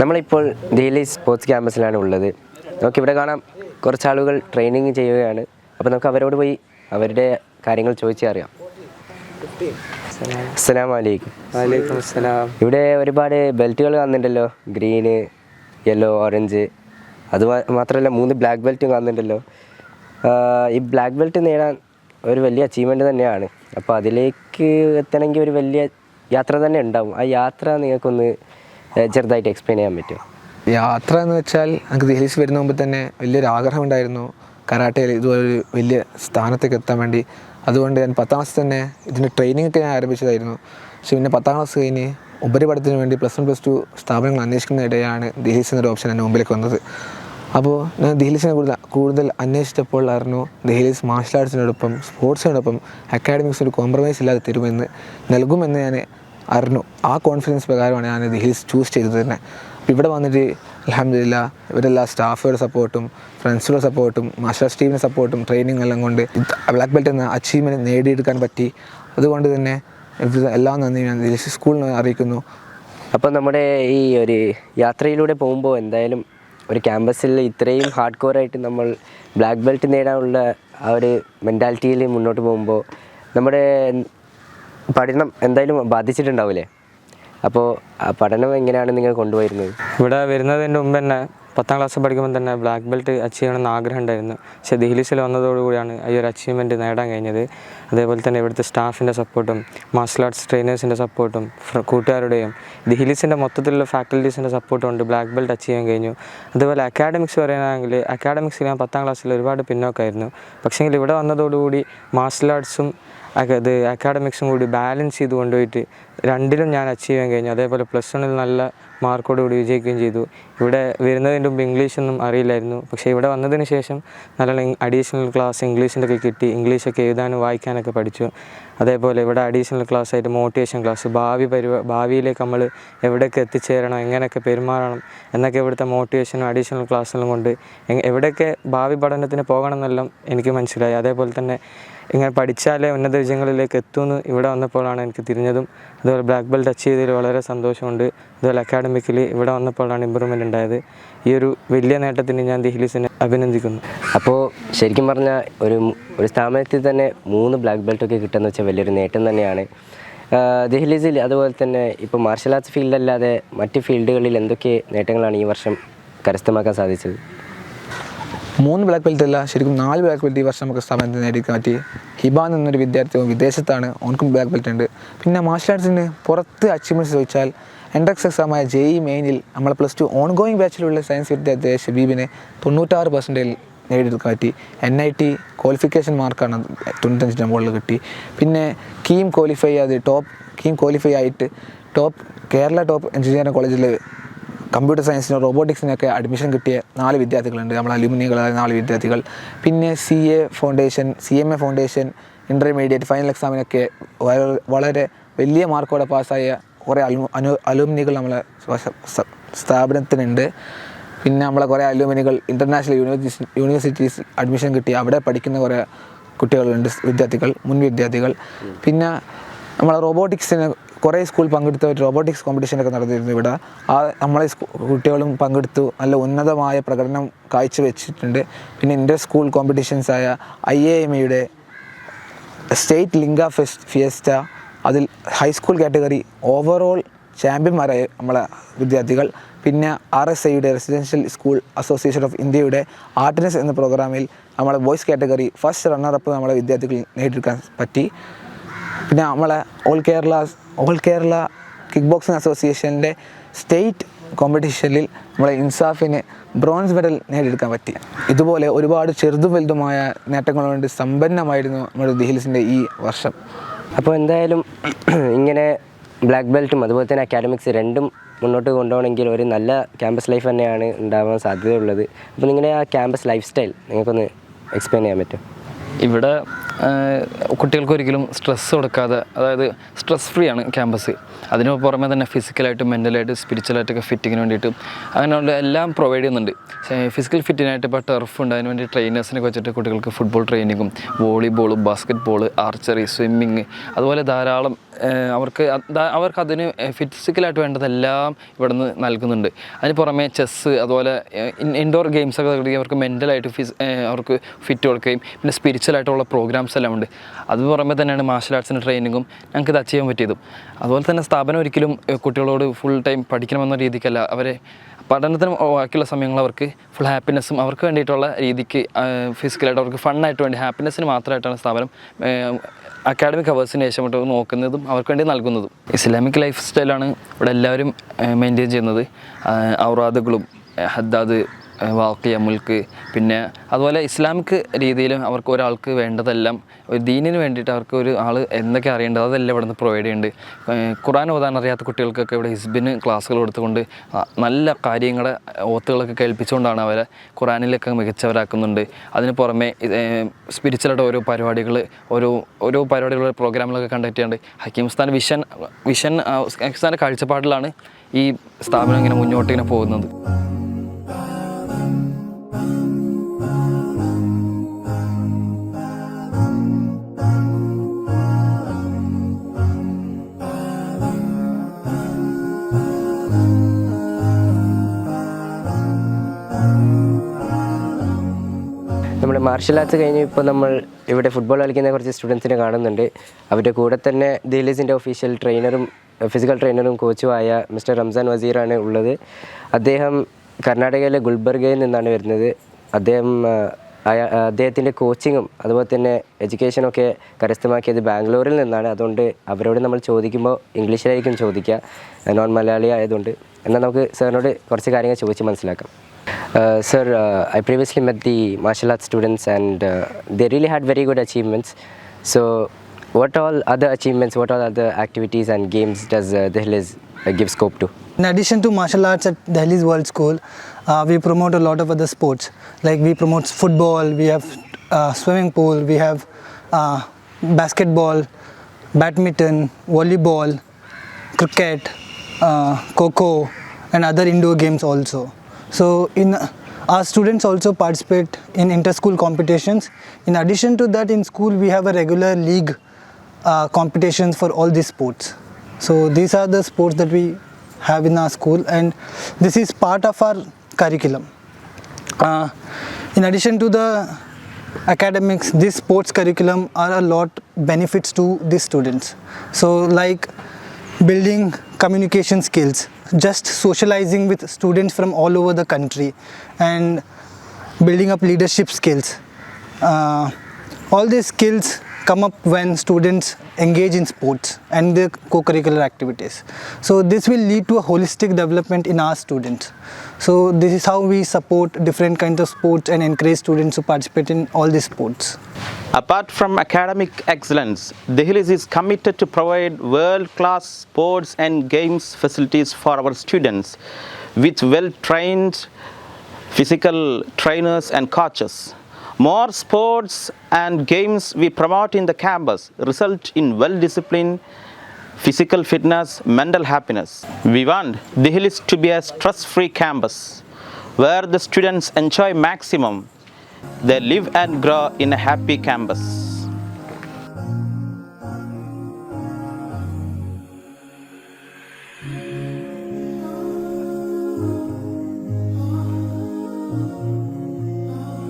നമ്മളിപ്പോൾ daily sports ക്യാമ്പസിലാണ് ഉള്ളത്. നമുക്കിവിടെ കാണാം കുറച്ച് ആളുകൾ ട്രെയിനിങ് ചെയ്യുകയാണ്. അപ്പോൾ നമുക്ക് അവരോട് പോയി അവരുടെ കാര്യങ്ങൾ ചോദിച്ചറിയാം അസ്സലാമു അലൈക്കും വലൈക്കും അസ്സലാം ഇവിടെ ഒരുപാട് ബെൽറ്റുകൾ കാണുന്നുണ്ടല്ലോ. ഗ്രീന് യെല്ലോ ഓറഞ്ച് അത് മാത്രമല്ല മൂന്ന് ബ്ലാക്ക് ബെൽറ്റും കാണുന്നുണ്ടല്ലോ. ഈ ബ്ലാക്ക് ബെൽറ്റ് നേടാൻ ഒരു വലിയ അച്ചീവ്മെന്റ് തന്നെയാണ്. അപ്പോൾ അതിലേക്ക് എത്തണമെങ്കിൽ ഒരു വലിയ യാത്ര തന്നെ ഉണ്ടാവും. ആ യാത്ര നിങ്ങൾക്കൊന്ന് ചെറുതായിട്ട് എക്സ്പ്ലെയിൻ ചെയ്യാൻ പറ്റുമോ? യാത്ര എന്ന് വെച്ചാൽ എനിക്ക് ദഹ്ലീസ് വരുന്ന മുമ്പ് തന്നെ വലിയൊരു ആഗ്രഹം ഉണ്ടായിരുന്നു. കരാട്ടയിൽ ഇതുപോലെ ഒരു വലിയ സ്ഥാനത്തേക്ക് എത്താൻ വേണ്ടി. അതുകൊണ്ട് ഞാൻ പത്താം ക്ലാസ് തന്നെ ഇതിന്റെ ട്രെയിനിങ് ഒക്കെ ഞാൻ ആരംഭിച്ചതായിരുന്നു. പക്ഷെ പിന്നെ പത്താം ക്ലാസ് കഴിഞ്ഞ് ഉപരിപഠനത്തിന് വേണ്ടി പ്ലസ് വൺ പ്ലസ് ടു സ്ഥാപനങ്ങൾ അന്വേഷിക്കുന്നതിടെയാണ് ദഹ്ലീസ് എന്നൊരു ഓപ്ഷൻ എന്റെ മുമ്പിലേക്ക് വന്നത്. അപ്പോൾ ഞാൻ ദഹ്ലീസിനെ കൂടുതൽ കൂടുതൽ അന്വേഷിച്ചപ്പോൾ അറിഞ്ഞു ദഹ്ലീസ് മാർഷൽ ആർട്സിനോടൊപ്പം സ്പോർട്സിനോടൊപ്പം ഒരു കോംപ്രമൈസ് ഇല്ലാതെ തരുമെന്ന് നൽകുമെന്ന് ഞാൻ അറിഞ്ഞു. ആ കോൺഫിഡൻസ് പ്രകാരമാണ് ഞാൻ ഹിൽസ് ചൂസ് ചെയ്തത് തന്നെ. അപ്പോൾ ഇവിടെ വന്നിട്ട് അലഹമില്ല ഇവരെല്ലാ സ്റ്റാഫുകളുടെ സപ്പോർട്ടും ഫ്രണ്ട്സുകളുടെ സപ്പോർട്ടും മാസ്റ്റർ ടീമിന്റെ സപ്പോർട്ടും ട്രെയിനിങ് എല്ലാം കൊണ്ട് ബ്ലാക്ക് ബെൽറ്റ് എന്ന അച്ചീവ്മെന്റ് നേടിയെടുക്കാൻ പറ്റി. അതുകൊണ്ട് തന്നെ എല്ലാം നന്ദി ഞാൻ ദഹ്ലീസ് സ്കൂളിന് അറിയിക്കുന്നു. അപ്പോൾ നമ്മുടെ ഈ ഒരു യാത്രയിലൂടെ പോകുമ്പോൾ എന്തായാലും ഒരു ക്യാമ്പസിൽ ഇത്രയും ഹാർഡ് കോറായിട്ട് നമ്മൾ ബ്ലാക്ക് ബെൽറ്റ് നേടാനുള്ള ആ ഒരു മെന്റാലിറ്റിയിൽ മുന്നോട്ട് പോകുമ്പോൾ നമ്മുടെ പഠനം എന്തായാലും ബാധിച്ചിട്ടുണ്ടാവില്ലേ അപ്പോൾ പഠനം എങ്ങനെയാണ് നിങ്ങൾ കൊണ്ടുപോയിരുന്നത്? ഇവിടെ വരുന്നതിന്റെ മുമ്പ് തന്നെ പത്താം ക്ലാസ് പഠിക്കുമ്പോൾ തന്നെ ബ്ലാക്ക് ബെൽറ്റ് അച്ചീവ് ചെയ്യണമെന്ന് ആഗ്രഹം ഉണ്ടായിരുന്നു. പക്ഷേ ദഹ്ലീസിൽ വന്നതോടുകൂടിയാണ് ഈ ഒരു അച്ചീവ്മെന്റ് നേടാൻ കഴിഞ്ഞത്. അതേപോലെ തന്നെ ഇവിടുത്തെ സ്റ്റാഫിന്റെ സപ്പോർട്ടും മാർഷൽ ആർട്സ് ട്രെയിനേഴ്സിന്റെ സപ്പോർട്ടും കൂട്ടുകാരുടെയും ദഹ്ലീസിന്റെ മൊത്തത്തിലുള്ള ഫാക്കൽറ്റീസിന്റെ സപ്പോർട്ടും കൊണ്ട് ബ്ലാക്ക് ബെൽറ്റ് അച്ചീവ് ചെയ്യാൻ കഴിഞ്ഞു. അതുപോലെ അക്കാഡമിക്സ് പറയുകയാണെങ്കിൽ അക്കാഡമിക്സിൽ ഞാൻ പത്താം ക്ലാസ്സിൽ ഒരുപാട് പിന്നോക്കമായിരുന്നു പക്ഷേങ്കിൽ ഇവിടെ വന്നതോടുകൂടി മാർഷൽ ആർട്സും അത് അക്കാഡമിക്സും കൂടി ബാലൻസ് ചെയ്ത് കൊണ്ടുപോയിട്ട് രണ്ടിലും ഞാൻ അച്ചീവ് ചെയ്യാൻ കഴിഞ്ഞു. അതേപോലെ പ്ലസ് വണ്ണിൽ നല്ല മാർക്കോടുകൂടി വിജയിക്കുകയും ചെയ്തു. ഇവിടെ വരുന്നതിന്റെ മുമ്പ് ഇംഗ്ലീഷൊന്നും അറിയില്ലായിരുന്നു. പക്ഷേ ഇവിടെ വന്നതിന് ശേഷം നല്ല അഡീഷണൽ ക്ലാസ് ഇംഗ്ലീഷിന്റെ ഒക്കെ കിട്ടി. ഇംഗ്ലീഷൊക്കെ എഴുതാനും വായിക്കാനൊക്കെ പഠിച്ചു. അതേപോലെ ഇവിടെ അഡീഷണൽ ക്ലാസ് ആയിട്ട് മോട്ടിവേഷൻ ക്ലാസ് ഭാവി പരിപാ ഭാവിയിലേക്ക് നമ്മൾ എവിടെയൊക്കെ എത്തിച്ചേരണം എങ്ങനെയൊക്കെ പെരുമാറണം എന്നൊക്കെ ഇവിടുത്തെ മോട്ടിവേഷനും അഡീഷണൽ ക്ലാസ്സുകളും കൊണ്ട് എവിടെയൊക്കെ ഭാവി പഠനത്തിന് പോകണം എന്നെല്ലാം എനിക്ക് മനസ്സിലായി. അതേപോലെ തന്നെ ഇങ്ങനെ പഠിച്ചാലേ ഉന്നത വിജയങ്ങളിലേക്ക് എത്തുമെന്ന് ഇവിടെ വന്നപ്പോഴാണ് എനിക്ക് തിരിഞ്ഞതും. അതുപോലെ ബ്ലാക്ക് ബെൽറ്റ് അച്ചീവ് ചെയ്തതിൽ വളരെ സന്തോഷമുണ്ട്. അതുപോലെ അക്കാഡമിക്കലി ഇവിടെ വന്നപ്പോഴാണ് ഇമ്പ്രൂവ്മെന്റ് ഉണ്ടായത്. ഈ ഒരു വലിയ നേട്ടത്തിന് ഞാൻ ദഹ്ലീസിനെ അഭിനന്ദിക്കുന്നു. അപ്പോൾ ശരിക്കും പറഞ്ഞാൽ ഒരു ഒരു സ്ഥാപനത്തിൽ തന്നെ മൂന്ന് ബ്ലാക്ക് ബെൽറ്റ് ഒക്കെ കിട്ടുന്ന വെച്ചാൽ വലിയൊരു നേട്ടം തന്നെയാണ്. ദഹ്ലീസിൽ അതുപോലെ തന്നെ ഇപ്പോൾ മാർഷൽ ആർട്സ് ഫീൽഡല്ലാതെ മറ്റ് ഫീൽഡുകളിൽ എന്തൊക്കെ നേട്ടങ്ങളാണ് ഈ വർഷം കരസ്ഥമാക്കാൻ സാധിച്ചത്? മൂന്ന് ബ്ലാക്ക് ബെൽറ്റ് അല്ല ശരിക്കും നാല് ബ്ലാക്ക് ബെൽറ്റ് ഈ വർഷം നമുക്ക് സ്ഥാപനത്തിൽ നേടിയെടുക്കാൻ പറ്റി. ഹിബാൻ എന്നൊരു വിദ്യാർത്ഥി വിദേശത്താണ് ഓൻക്കും ബ്ലാക്ക് ബെൽറ്റ് ഉണ്ട്. പിന്നെ മാർഷൽ ആർട്സിന് പുറത്ത് അച്ചീവ്മെന്റ്സ് ചോദിച്ചാൽ എൻട്രക്സ് എക്സാമായ ജെ ഇ മെയിനിൽ നമ്മൾ പ്ലസ് ടു ഓൺ ഗോയിങ് ബാച്ചിലുള്ള സയൻസ് വിദ്യാർത്ഥി ഷബീബിനെ തൊണ്ണൂറ്റാറ് പെർസെന്റേജിൽ നേടിയെടുക്കാൻ പറ്റി. എൻ ഐ ടി ക്വാളിഫിക്കേഷൻ മാർക്കാണ് തൊണ്ണൂറ്റഞ്ചിന്റെ മുകളിൽ കിട്ടി. പിന്നെ കീം ക്വാളിഫൈ ചെയ്ത് ടോപ്പ് കീം ക്വാളിഫൈ ആയിട്ട് ടോപ്പ് കേരള ടോപ്പ് എഞ്ചിനീയറിംഗ് കോളേജിൽ കമ്പ്യൂട്ടർ സയൻസിനോ റോബോട്ടിക്സിനൊക്കെ അഡ്മിഷൻ കിട്ടിയ നാല് വിദ്യാർത്ഥികളുണ്ട്. നമ്മൾ അലുമിനിയകളായ നാല് വിദ്യാർത്ഥികൾ. പിന്നെ C A foundation C M A foundation intermediate final എക്സാമിനൊക്കെ വളരെ വലിയ മാർക്കോടെ പാസ്സായ കുറേ അലു അനു അലുമിനികൾ നമ്മളെ സ്ഥാപനത്തിനുണ്ട്. പിന്നെ നമ്മളെ കുറേ അലുമിനികൾ ഇന്റർനാഷണൽ യൂണിവേഴ്സിറ്റി യൂണിവേഴ്സിറ്റീസ് അഡ്മിഷൻ കിട്ടി. അവിടെ പഠിക്കുന്ന കുറേ കുട്ടികളുണ്ട് വിദ്യാർത്ഥികൾ മുൻ വിദ്യാർത്ഥികൾ. പിന്നെ നമ്മളെ റോബോട്ടിക്സിന് കുറേ സ്കൂൾ പങ്കെടുത്ത ഒരു റോബോട്ടിക്സ് കോമ്പറ്റീഷനൊക്കെ നടന്നിരുന്നു ഇവിടെ. ആ നമ്മളെ കുട്ടികളും പങ്കെടുത്തു. നല്ല ഉന്നതമായ പ്രകടനം കാഴ്ചവെച്ചിട്ടുണ്ട്. പിന്നെ ഇന്റർ സ്കൂൾ കോമ്പറ്റീഷൻസായ ഐ എ എം ഇയുടെ സ്റ്റേറ്റ് ലിംഗ ഫെസ്റ്റ് ഫിയസ്റ്റ അതിൽ ഹൈസ്കൂൾ കാറ്റഗറി ഓവറോൾ ചാമ്പ്യന്മാരായ നമ്മളെ വിദ്യാർത്ഥികൾ. പിന്നെ ആർ എസ് ഐയുടെ റെസിഡൻഷ്യൽ സ്കൂൾ അസോസിയേഷൻ ഓഫ് ഇന്ത്യയുടെ ആർട്ടിനസ് എന്ന പ്രോഗ്രാമിൽ നമ്മളെ ബോയ്സ് കാറ്റഗറി ഫസ്റ്റ് റണ്ണറപ്പ് നമ്മളെ വിദ്യാർത്ഥികൾ നേടിയെടുക്കാൻ പറ്റി. പിന്നെ നമ്മളെ all Kerala all Kerala kick boxing അസോസിയേഷന്റെ സ്റ്റേറ്റ് കോമ്പറ്റീഷനിൽ നമ്മളെ ഇൻസാഫിന് ബ്രോൺസ് മെഡൽ നേടിയെടുക്കാൻ പറ്റി. ഇതുപോലെ ഒരുപാട് ചെറുതും വലുതുമായ നേട്ടങ്ങൾ സമ്പന്നമായിരുന്നു നമ്മുടെ ദിഹിൽസിന്റെ ഈ വർഷം. അപ്പോൾ എന്തായാലും ഇങ്ങനെ ബ്ലാക്ക് ബെൽറ്റും അതുപോലെ തന്നെ അക്കാഡമിക്സ് രണ്ടും മുന്നോട്ട് കൊണ്ടുപോകണമെങ്കിൽ ഒരു നല്ല ക്യാമ്പസ് ലൈഫ് തന്നെയാണ് ഉണ്ടാവാൻ സാധ്യതയുള്ളത്. അപ്പോൾ നിങ്ങളുടെ ആ ക്യാമ്പസ് ലൈഫ് സ്റ്റൈൽ നിങ്ങൾക്കൊന്ന് എക്സ്പ്ലെയിൻ ചെയ്യാൻ പറ്റും ഇവിടെ കുട്ടികൾക്ക് ഒരിക്കലും സ്ട്രെസ് കൊടുക്കാതെ അതായത് സ്ട്രെസ് ഫ്രീ ആണ് ക്യാമ്പസ് അതിന് പുറമെ തന്നെ ഫിസിക്കലായിട്ടും മെന്റലായിട്ട് സ്പിരിച്വലായിട്ടൊക്കെ ഫിറ്റിങ്ങിന് വേണ്ടിയിട്ടും അങ്ങനെയുള്ള എല്ലാം പ്രൊവൈഡ് ചെയ്യുന്നുണ്ട്. ഫിസിക്കൽ ഫിറ്റിനായിട്ട് ഇപ്പോൾ ടർഫ് ഉണ്ട്. അതിന് വേണ്ടി ട്രെയിനേഴ്സിനെ വെച്ചിട്ട് കുട്ടികൾക്ക് ഫുട്ബോൾ ട്രെയിനിങ്ങും volleyball basket ball archery swimming അതുപോലെ ധാരാളം അവർക്ക് അവർക്ക് അതിന് ഫിസിക്കലായിട്ട് വേണ്ടതെല്ലാം ഇവിടെ നിന്ന് നൽകുന്നുണ്ട്. അതിന് പുറമെ ചെസ്സ് അതുപോലെ ഇൻഡോർ ഗെയിംസ് ഒക്കെ കളിക്കുകയും അവർക്ക് മെന്റലായിട്ട് ഫിസ് അവർക്ക് ഫിറ്റ് കൊടുക്കുകയും പിന്നെ സ്പിരിച്വലായിട്ടുള്ള പ്രോഗ്രാംസ് എല്ലാം ഉണ്ട് അത് പുറമെ തന്നെയാണ് മാർഷൽ ആർട്സിന്റെ ട്രെയിനിങ്ങും ഞങ്ങൾക്ക് ഇത് അച്ചീവ് ചെയ്യാൻ പറ്റിയതും. അതുപോലെ തന്നെ സ്ഥാപനം ഒരിക്കലും കുട്ടികളോട് ഫുൾ ടൈം പഠിക്കണമെന്ന രീതിക്കല്ല. അവരെ പഠനത്തിന് ബാക്കിയുള്ള സമയങ്ങൾ അവർക്ക് ഫുൾ ഹാപ്പിനെസ്സും അവർക്ക് വേണ്ടിയിട്ടുള്ള രീതിക്ക് ഫിസിക്കലായിട്ട് അവർക്ക് ഫണ്ണായിട്ട് വേണ്ടി ഹാപ്പിനെസ്സിന് മാത്രമായിട്ടാണ് സ്ഥാപനം അക്കാഡമിക് അവേഴ്സിന് ശേഷം തൊട്ട് നോക്കുന്നതും അവർക്ക് വേണ്ടി നൽകുന്നതും. ഇസ്ലാമിക് ലൈഫ് സ്റ്റൈലാണ് ഇവിടെ എല്ലാവരും മെയിന്റെയിൻ ചെയ്യുന്നത്. ഔറാദുകളും ഹദ്ദാദ് വാക്കിയ മുൽക്ക് പിന്നെ അതുപോലെ ഇസ്ലാമിക് രീതിയിലും അവർക്ക് ഒരാൾക്ക് വേണ്ടതെല്ലാം ഒരു ദീനിന് വേണ്ടിയിട്ട് അവർക്ക് ഒരു ആൾ എന്തൊക്കെ അറിയേണ്ടത് അതെല്ലാം ഇവിടുന്ന് പ്രൊവൈഡ് ചെയ്യുന്നുണ്ട്. ഖുറാൻ ഓതാൻ അറിയാത്ത കുട്ടികൾക്കൊക്കെ ഇവിടെ ഹിസ്ബിന് ക്ലാസ്സുകൾ കൊടുത്തുകൊണ്ട് നല്ല കാര്യങ്ങളെ ഓത്തുകളൊക്കെ കേൾപ്പിച്ചുകൊണ്ടാണ് അവരെ ഖുറാനിലൊക്കെ മികച്ചവരാക്കുന്നുണ്ട്. അതിന് പുറമെ സ്പിരിച്വലായിട്ട് ഓരോ പരിപാടികൾ ഓരോ ഓരോ പരിപാടികൾ പ്രോഗ്രാമുകളൊക്കെ കണ്ടക്ട് ചെയ്യുന്നുണ്ട് ഹക്കീംസ്ഥാൻ വിഷൻ വിഷൻ ഹക്കീം ഉസ്താന്റെ കാഴ്ചപ്പാടിലാണ് ഈ സ്ഥാപനം ഇങ്ങനെ മുന്നോട്ട് ഇങ്ങനെ പോകുന്നത്. മാർഷൽ ആർട്സ് കഴിഞ്ഞ് ഇപ്പോൾ നമ്മൾ ഇവിടെ ഫുട്ബോൾ കളിക്കുന്ന കുറച്ച് സ്റ്റുഡൻസിനെ കാണുന്നുണ്ട്. അവരുടെ കൂടെ തന്നെ ദിലീസിന്റെ ഒഫീഷ്യൽ ട്രെയിനറും ഫിസിക്കൽ ട്രെയിനറും കോച്ചുമായ മിസ്റ്റർ റംസാൻ വസീറാണ് ഉള്ളത്. അദ്ദേഹം കർണാടകയിലെ ഗുൽബർഗയിൽ നിന്നാണ് വരുന്നത്. അദ്ദേഹം അദ്ദേഹത്തിന്റെ കോച്ചിങ്ങും അതുപോലെ തന്നെ എഡ്യൂക്കേഷനൊക്കെ കരസ്ഥമാക്കിയത് ബാംഗ്ലൂരിൽ നിന്നാണ്. അതുകൊണ്ട് അവരോട് നമ്മൾ ചോദിക്കുമ്പോൾ ഇംഗ്ലീഷിലായിരിക്കും ചോദിക്കുക. നോൺ മലയാളി ആയതുകൊണ്ട്. എന്നാൽ നമുക്ക് സാറിനോട് കുറച്ച് കാര്യങ്ങൾ ചോദിച്ച് മനസ്സിലാക്കാം. Uh, sir, uh, I previously met the martial arts students and uh, they really had very good achievements. So, what all other achievements, what all other activities and games does uh, Dehliz uh, give scope to? In addition to martial arts at Delhi's World School, uh, we promote a lot of other sports. Like we promote football, we have uh, swimming pool, we have uh, basketball, badminton, volleyball, cricket, uh, coco, and other indoor games also. So in our students also participate in inter-school competitions. In addition to that, in school we have a regular league uh, competitions for all these sports. So these are the sports that we have in our school, and this is part of our curriculum. Uh, in addition to the academics, this sports curriculum are a lot benefits to the students. So like building communication skills, just socializing with students from all over the country, and building up leadership skills. Uh, all these skills come up when students engage in sports and their co-curricular activities. So this will lead to a holistic development in our students. So this is how we support different kinds of sports and encourage students to participate in all these sports. Apart from academic excellence, Dehliz is committed to provide world-class sports and games facilities for our students with well-trained physical trainers and coaches. More sports and games we promote in the campus result in well-disciplined physical fitness, mental happiness. We want Dehliz to be a stress-free campus where the students enjoy maximum they live and grow in a happy campus.